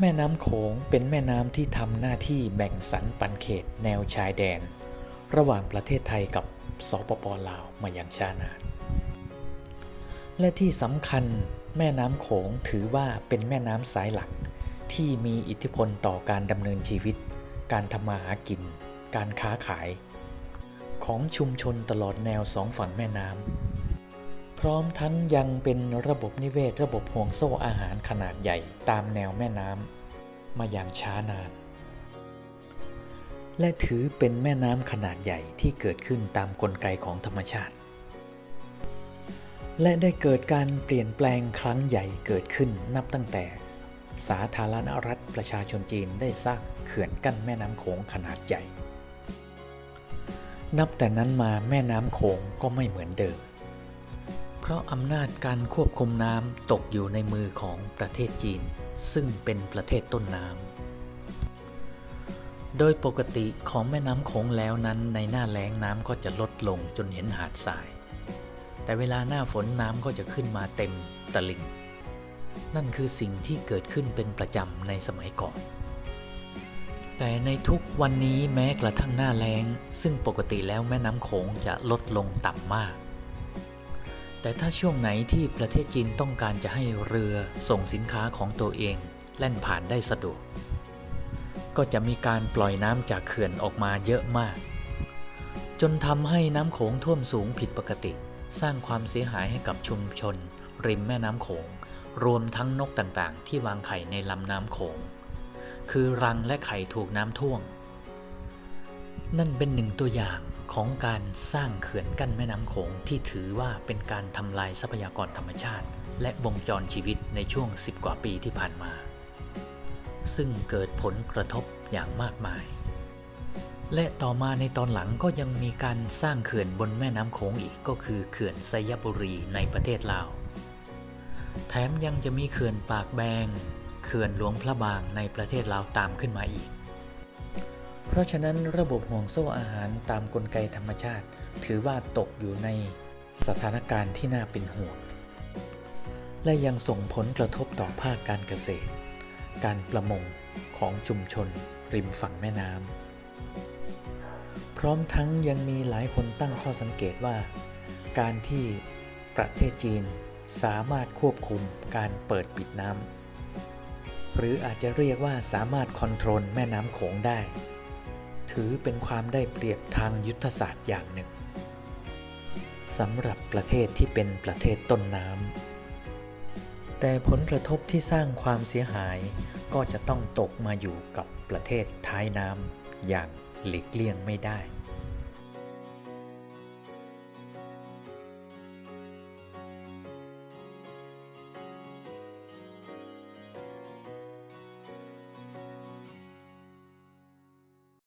แม่น้ำโขงเป็นแม่น้ำที่ทำหน้าที่แบ่งสรรปันเขตแนวชายแดน ระหว่างประเทศไทยกับสปปลาวมาอย่างช้านาน และที่สำคัญแม่น้ำโขงถือว่าเป็นแม่น้ำสายหลัก ที่มีอิทธิพลต่อการดำเนินชีวิต การทำมาหากิน การค้าขาย ของชุมชนตลอดแนวสองฝั่งแม่น้ำ ร้อมทั้งยังเป็นระบบนิเวศระบบห่วงโซ่อาหารขนาดใหญ่ตามแนวแม่น้ำมาอย่างช้านาน และถือเป็นแม่น้ำขนาดใหญ่ที่เกิดขึ้นตามกลไกของธรรมชาติ และได้เกิดการเปลี่ยนแปลงครั้งใหญ่เกิดขึ้นนับตั้งแต่ สาธารณรัฐประชาชนจีนได้สร้างเขื่อนกั้นแม่น้ำโขงขนาดใหญ่ นับแต่นั้นมาแม่น้ำโขงก็ไม่เหมือนเดิม เพราะอำนาจการควบคุมน้ำตกอยู่ในมือของประเทศจีน ซึ่งเป็นประเทศต้นน้ำ โดยปกติของแม่น้ำโขงแล้วนั้นในหน้าแล้งน้ำก็จะลดลงจนเห็นหาดทราย แต่เวลาหน้าฝนน้ำก็จะขึ้นมาเต็มตลิ่ง นั่นคือสิ่งที่เกิดขึ้นเป็นประจำในสมัยก่อนแต่ในทุกวันนี้แม้กระทั่งหน้าแล้ง ซึ่งปกติแล้วแม่น้ำโขงจะลดลงต่ำมาก แต่ถ้าช่วงไหนที่ประเทศจีนต้องการจะให้เรือส่งสินค้าของตัวเองแล่นผ่านได้สะดวก ก็จะมีการปล่อยน้ำจากเขื่อนออกมาเยอะมาก จนทำให้น้ำโขงท่วมสูงผิดปกติ สร้างความเสียหายให้กับชุมชน ริมแม่น้ำโขง รวมทั้งนกต่างๆ ที่วางไข่ในลำน้ำโขง คือรังและไข่ถูกน้ำท่วมนั่นเป็นหนึ่งตัวอย่าง ของการสร้างเขื่อนกั้นแม่น้ำโขงที่ถือว่าเป็นการทำลายทรัพยากรธรรมชาติ และวงจรชีวิตในช่วง 10 กว่าปีที่ผ่านมา ซึ่งเกิดผลกระทบอย่างมากมาย และต่อมาในตอนหลังก็ยังมีการสร้างเขื่อนบนแม่น้ำโขงอีกก็คือเขื่อนไซยบุรีในประเทศลาว แถมยังจะมีเขื่อนปากแบง เขื่อนหลวงพระบางในประเทศลาวตามขึ้นมาอีก เพราะฉะนั้นระบบห่วงโซ่อาหารตามกลไกธรรมชาติ ถือว่าตกอยู่ในสถานการณ์ที่น่าเป็นห่วง และยังส่งผลกระทบต่อภาคการเกษตร การประมงของชุมชน ริมฝั่งแม่น้ำพร้อมทั้งยังมีหลายคนตั้งข้อสังเกตว่า การที่ประเทศจีนสามารถควบคุมการเปิดปิดน้ำหรืออาจจะเรียกว่าสามารถคอนโทรลแม่น้ำโขงได้ ถือเป็นความได้เปรียบทางยุทธศาสตร์อย่างหนึ่งสำหรับประเทศที่เป็นประเทศต้นน้ำแต่ผลกระทบที่สร้างความเสียหายก็จะต้องตกมาอยู่กับประเทศท้ายน้ำอย่างหลีกเลี่ยงไม่ได้